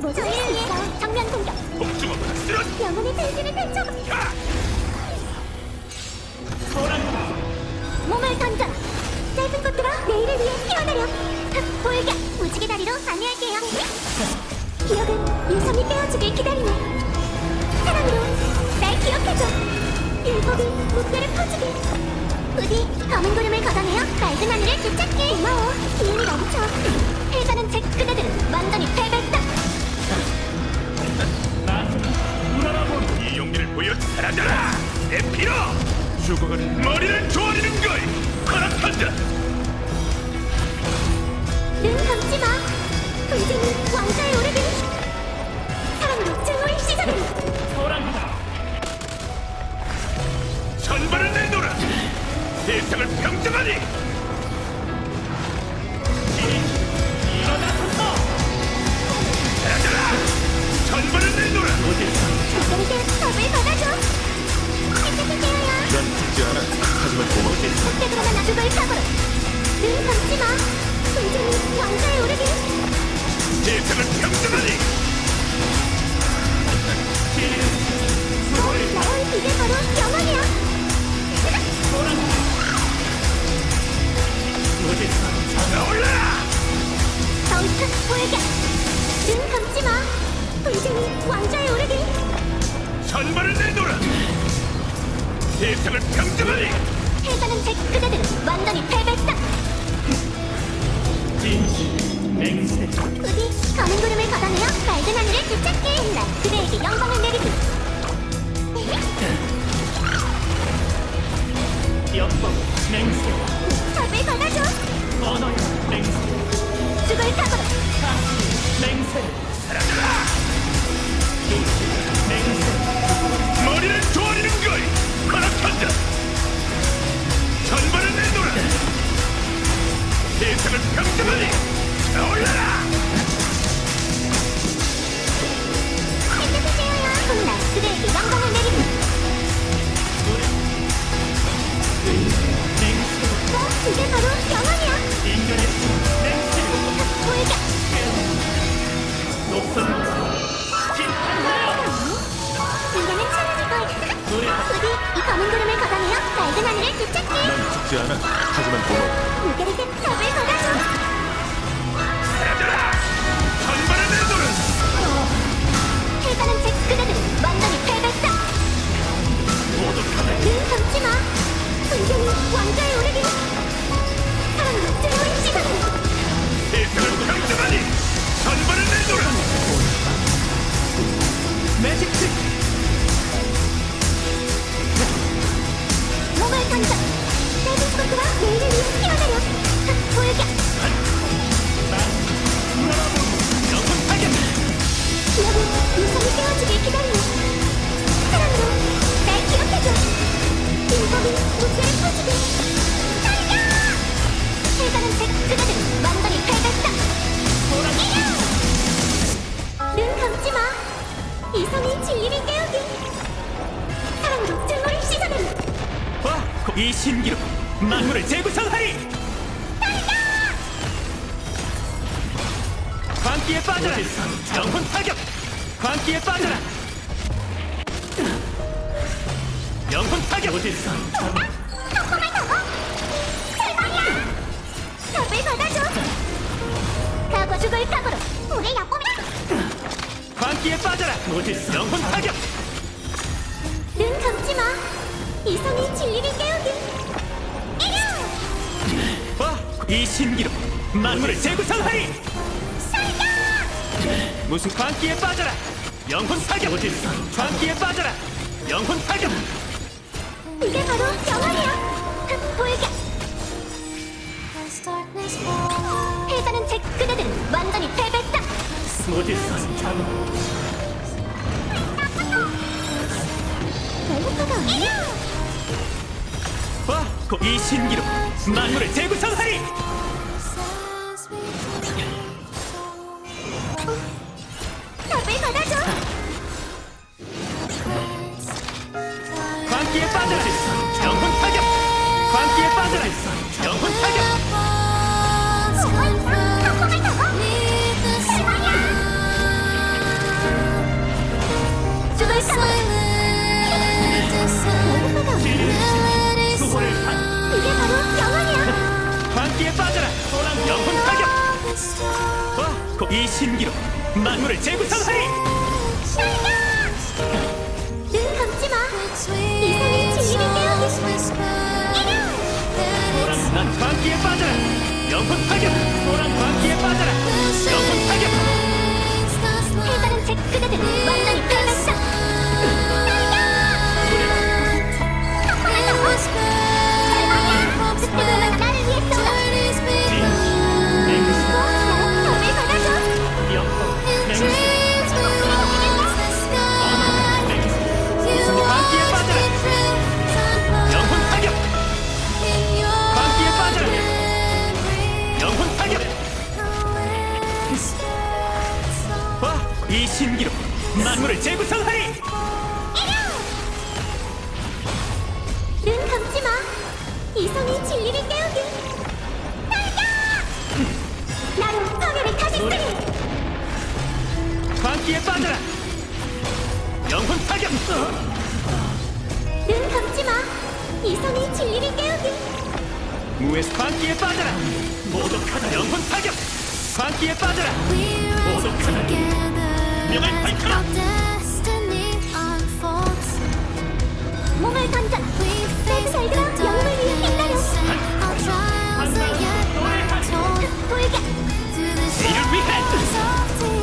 모두 위해 정면 공격. 복숭아보다 쓰러져 영혼의 대지를 펼쳐. 야! 몸을 던져라. 짧은 꽃들어 내일을 위해 피어나려. 흑, 돌격. 무지개 다리로 안내할게요. 기억은 유성이 깨워주길 기다리네. 사랑으로 날 기억해줘. 율법이 무뼈를 퍼주길. 부디 검은 구름을 걷어내어 맑은 하늘을 되찾게. 고마워. 기운이 넘쳐. 해자는 제 그대들은 완전히 패배다. 이 용기를 보여 사라져라 내 피로! 죽어가는 머리를 조아리는 걸 허락한다 나 죽을 각오로. 눈 감지 마. 분쟁은 왕자의 오르길. 세상을 평정하니 나의 이게 바로 영원이야. 나올라 더우큰 불격. 눈 감지 마. 분쟁은 왕자의 오르길. 전발을 내놓으라 세상을 평정하니 해자는 제 그대들은 완전히 패배다. 부디 검은 구름을 걷어내어 맑은 하늘을 되찾게. 날 그대에게 영광을 내리리. 답을 이제는 사라질 거야. 부디 이 검은 구름을 걷어내어 맑은 하늘을 되찾게. 죽지 않아 하지만 고마워 물결에게 답을 받아줘. 사라져라 전발을 내놓으라 해자는 제 그대들은 완전히 패배다. 눈 감지 마. 분쟁이 왕자의 이 신기로 만물을 재구성하리! 광기에 빠져라! 영혼 타격! 광기에 빠져라! 영혼 타격! 덕분을 타고 대박이야 답을 받아줘 가고 죽을 각오로 우리 야곱이야 광기에 빠져라! 영혼 타격! 이 신기로 만물을 재구성하리! 무슨 광기에 빠져라! 영혼 타격! 광기에 빠져라! 영혼 타격! 이게 바로 영원이야 흑 돌격 해자는 제 그대들은 완전히 패배다 배고파가 이겨 와! 이 신기로 만물을 재구성하리! 답을 받아줘 신기로 만물을 재구성하리 눈 감지 마. 이상의 진리를 깨우기. 소란 난 광기에 빠져라 영혼 타격 소란 광기에 빠져라 영혼 재구성하리 눈 감지 마. 이성의 진리를 깨우기. 날려! 나로 파멸을 타직하리. 광기에 빠져라 영혼 타격 눈 감지 마. 이성의 진리를 깨우기. 무에서 광기에 빠져라 모독하다 영혼 타격 광기에 빠져라 명을 밝혀라 몸을 던져. 잘 살들어. 영웅을 위해 빛나려. 돌게. 이를 위해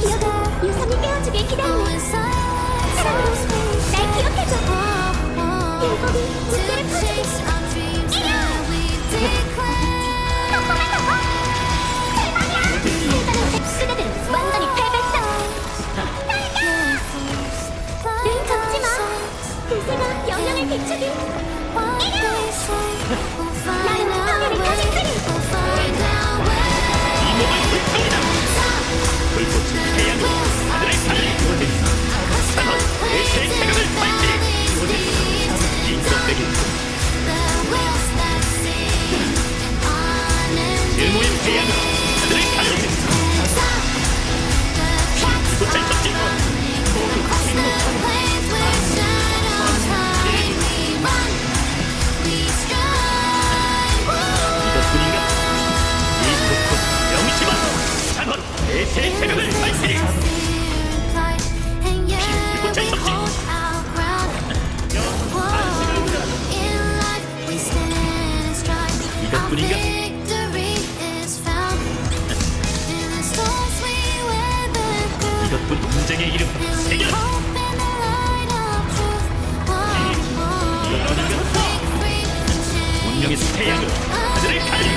기억은 유성이 깨워주길 기다리네. 사랑으로 날 기억해줘. 율법이 뿐인가? 이것뿐 인생의 이름 새겨라 운명의 태양으로 하늘을 갈리.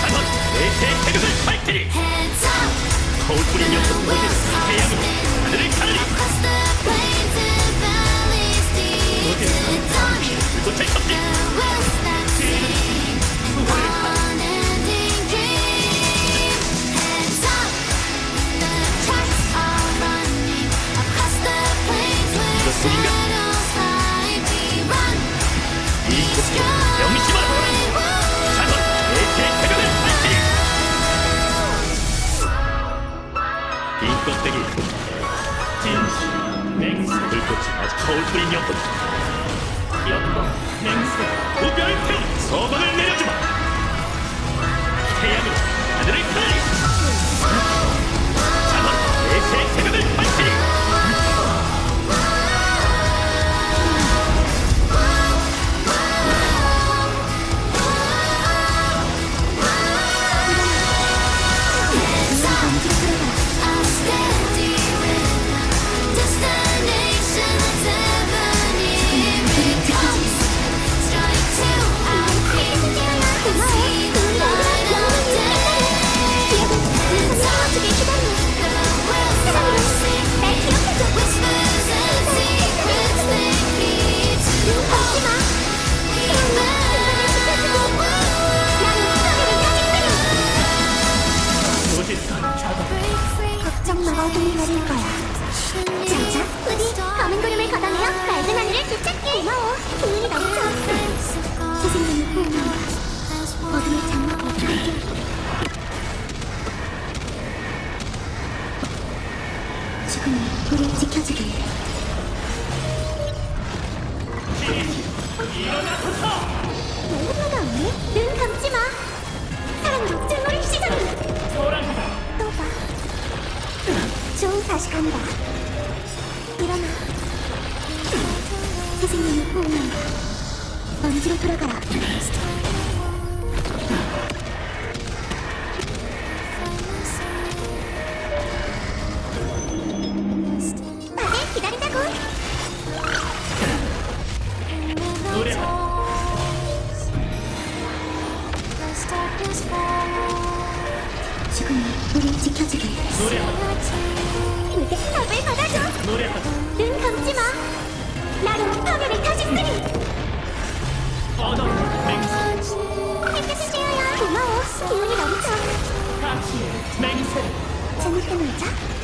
산원 대세의 태극을 밝히리. 거울뿐인 영혼 모든 태양으로 하늘을 갈리. 불꽃을 덮지 이것뿐인가 우별 태운 소 지금은 우리 지켜주길. 얼마나 없니? 눈 감지 마. 사랑으로 증오를 시작해. 또 봐. 좀 다시 간다. 일어나. 선생님이 호응한다. 먼지로 돌아가라. 지금은 우리 지켜주길. 이제 답을 받아줘. 눈 감지 마. 나로 파멸을 다시 쓰리. 햇볕을 쬐어야 고마워. 기운이 넘쳐. 재밌게 놀자.